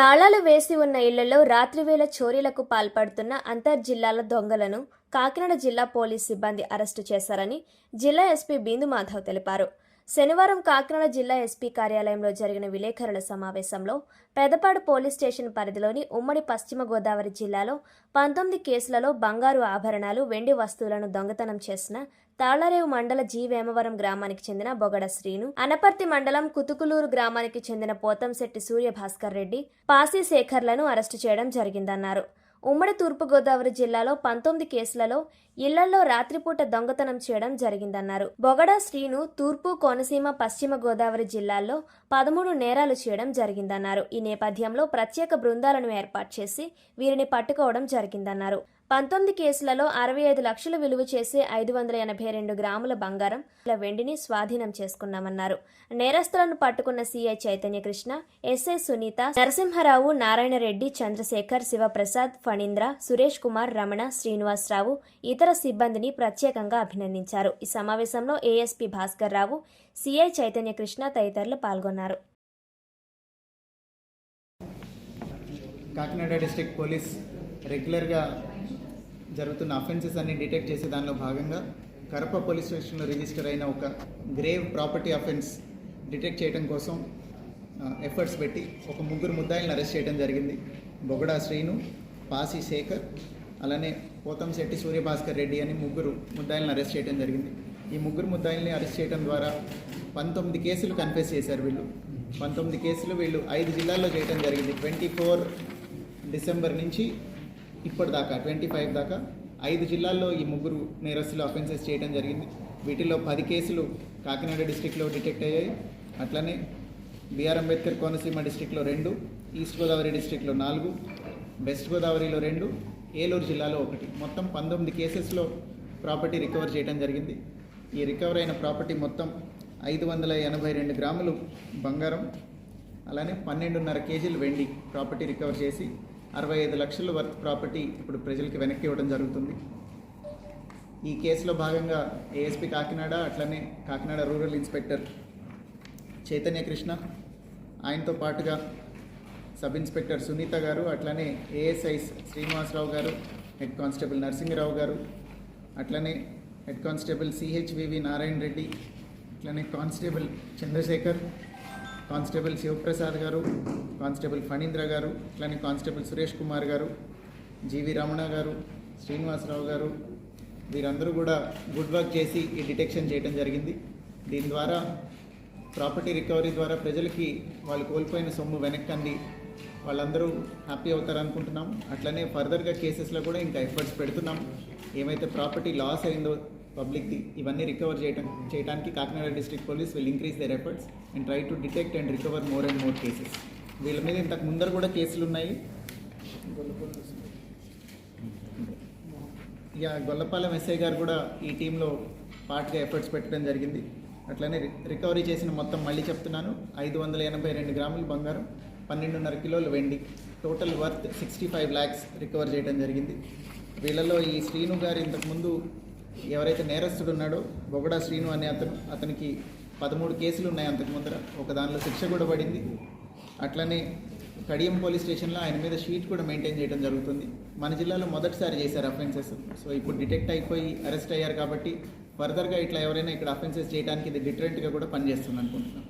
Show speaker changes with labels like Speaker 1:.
Speaker 1: తాళాలు వేసి ఉన్న ఇళ్ళలో రాత్రివేళ చోరీలకు పాల్పడుతున్న అంతర్జిల్లాల దొంగలను కాకినాడ జిల్లా పోలీస్ సిబ్బంది అరెస్టు చేశారని జిల్లా ఎస్పీ బిందు మాధవ్ తెలిపారు. శనివారం కాకినాడ జిల్లా ఎస్పీ కార్యాలయంలో జరిగిన విలేకరుల సమావేశంలో పెదపాడు పోలీస్ స్టేషన్ పరిధిలోని ఉమ్మడి పశ్చిమ గోదావరి జిల్లాలో పంతొమ్మిది కేసులలో బంగారు ఆభరణాలు వెండి వస్తువులను దొంగతనం చేసిన తాళ్ళరేవు మండల జీవేమవరం గ్రామానికి చెందిన బొగడ శ్రీను అనపర్తి మండలం కుతుకులూరు గ్రామానికి చెందిన పోతంశెట్టి సూర్యభాస్కర్ రెడ్డి పాసి శేఖర్లను అరెస్టు చేయడం జరిగిందన్నారు. ఉమ్మడి తూర్పుగోదావరి జిల్లాలో పంతొమ్మిది కేసులలో ఇళ్ళలో రాత్రిపూట దొంగతనం చేయడం జరిగిందన్నారు. బొగడ శ్రీను తూర్పు కోనసీమ పశ్చిమ గోదావరి జిల్లాల్లో పదమూడు నేరాలు చేయడం జరిగిందన్నారు. ఈ నేపథ్యంలో ప్రత్యేక బృందాలను ఏర్పాటు చేసి వీరిని పట్టుకోవడం జరిగిందన్నారు. పంతొమ్మిది కేసులలో అరవై ఐదు లక్షలు విలువ చేసే ఐదు వందల ఎనభై రెండు గ్రాముల బంగారం వెండిని స్వాధీనం చేసుకున్నామన్నారు. నేరస్తులను పట్టుకున్న సీఐ చైతన్యకృష్ణ ఎస్ఐ సునీత నరసింహరావు నారాయణరెడ్డి చంద్రశేఖర్ శివప్రసాద్ ఫణీంద్ర సురేష్ కుమార్ రమణ శ్రీనివాసరావు ఇతర సిబ్బందిని ప్రత్యేకంగా అభినందించారు. ఈ సమావేశంలో ఏఎస్పీ భాస్కర్ రావు సీఐ చైతన్య కృష్ణ తదితరులు పాల్గొన్నారు.
Speaker 2: కాకినాడ డిస్ట్రిక్ట్ పోలీస్ రెగ్యులర్గా జరుగుతున్న అఫెన్సెస్ అన్ని డిటెక్ట్ చేసే దానిలో భాగంగా కరప పోలీస్ స్టేషన్లో రిజిస్టర్ అయిన ఒక గ్రేవ్ ప్రాపర్టీ అఫెన్స్ డిటెక్ట్ చేయడం కోసం ఎఫర్ట్స్ పెట్టి ఒక ముగ్గురు ముద్దాయిలను అరెస్ట్ చేయడం జరిగింది. బొగడా శ్రీను పాసి శేఖర్ అలానే పోతంశెట్టి సూర్యభాస్కర్ రెడ్డి అని ముగ్గురు ముద్దాయిలను అరెస్ట్ చేయడం జరిగింది. ఈ ముగ్గురు ముద్దాయిల్ని అరెస్ట్ చేయడం ద్వారా పంతొమ్మిది కేసులు కన్ఫెస్ చేశారు వీళ్ళు. పంతొమ్మిది కేసులు వీళ్ళు ఐదు జిల్లాల్లో చేయడం జరిగింది. ట్వంటీ ఫోర్ డిసెంబర్ నుంచి ఇప్పటిదాకా ట్వంటీ ఫైవ్ దాకా ఐదు జిల్లాల్లో ఈ ముగ్గురు నేరస్తులు అఫెన్సెస్ చేయడం జరిగింది. వీటిలో పది కేసులు కాకినాడ డిస్టిక్లో డిటెక్ట్ అయ్యాయి. అట్లనే బిఆర్ అంబేద్కర్ కోనసీమ డిస్టిక్లో రెండు ఈస్ట్ గోదావరి డిస్టిక్లో నాలుగు వెస్ట్ గోదావరిలో రెండు ఏలూరు జిల్లాలో ఒకటి. మొత్తం పంతొమ్మిది కేసెస్లో ప్రాపర్టీ రికవర్ చేయడం జరిగింది. ఈ రికవర్ అయిన ప్రాపర్టీ మొత్తం ఐదు వందల ఎనభై రెండు గ్రాములు బంగారం అలానే పన్నెండున్నర కేజీలు వెండి ప్రాపర్టీ రికవర్ చేసి అరవై ఐదు లక్షల వర్త్ ప్రాపర్టీ ఇప్పుడు ప్రజలకి వెనక్కి ఇవ్వడం జరుగుతుంది. ఈ కేసులో భాగంగా ఏఎస్పి కాకినాడ అట్లనే కాకినాడ రూరల్ ఇన్స్పెక్టర్ చైతన్య కృష్ణ ఆయనతో పాటుగా సబ్ ఇన్స్పెక్టర్ సునీత గారు అట్లనే ఏఎస్ఐ శ్రీనివాసరావు గారు హెడ్ కానిస్టేబుల్ నరసింహరావు గారు అట్లనే head constable CHVV Narayana Reddy అట్లనే కానిస్టేబుల్ చంద్రశేఖర్ కానిస్టేబుల్ శివప్రసాద్ గారు కానిస్టేబుల్ ఫణీంద్ర గారు ఇట్లానే కానిస్టేబుల్ సురేష్ కుమార్ గారు జీవి రమణ గారు శ్రీనివాసరావు గారు వీరందరూ కూడా గుడ్ వర్క్ చేసి ఈ డిటెక్షన్ చేయడం జరిగింది. దీని ద్వారా ప్రాపర్టీ రికవరీ ద్వారా ప్రజలకి వాళ్ళు కోల్పోయిన సొమ్ము వెనక్కి వాళ్ళందరూ హ్యాపీ అవుతారు అనుకుంటున్నాం అట్లనే ఫర్దర్గా కేసెస్లో కూడా ఇంకా ఎఫర్ట్స్ పెడుతున్నాం. ఏమైతే ప్రాపర్టీ లాస్ అయిందో పబ్లిక్ది ఇవన్నీ రికవర్ చేయడం చేయడానికి Kakinada district police will increase their efforts and try to detect and recover more and more cases వీళ్ళ మీద ఇంతకు ముందర కూడా కేసులు ఉన్నాయి. ఇక గొల్లపాలెం ఎస్ఐ గారు కూడా ఈ టీంలో పార్ట్గా ఎఫర్ట్స్ పెట్టడం జరిగింది. అట్లనే రికవరీ చేసిన మొత్తం మళ్ళీ చెప్తున్నాను. ఐదు వందల ఎనభై రెండు గ్రాములు బంగారం పన్నెండున్నర కిలోలు వెండి. Total worth sixty five lakhs recover చేయడం జరిగింది. వీళ్ళలో ఈ శ్రీను గారు ఇంతకుముందు ఎవరైతే నేరస్తుడు ఉన్నాడో బొగడా శ్రీను అనే అతను అతనికి పదమూడు కేసులు ఉన్నాయి అంతకు ముందర. ఒక దానిలో శిక్ష కూడా పడింది. అట్లనే కడియం పోలీస్ స్టేషన్లో ఆయన మీద షీట్ కూడా మెయింటైన్ చేయడం జరుగుతుంది. మన జిల్లాలో మొదటిసారి చేశారు అఫెన్సెస్. సో ఇప్పుడు డిటెక్ట్ అయిపోయి అరెస్ట్ అయ్యారు కాబట్టి ఫర్దర్గా ఇట్లా ఎవరైనా ఇక్కడ అఫెన్సెస్ చేయడానికి ఇది డిటరెంట్గా కూడా పనిచేస్తుంది అనుకుంటున్నాం.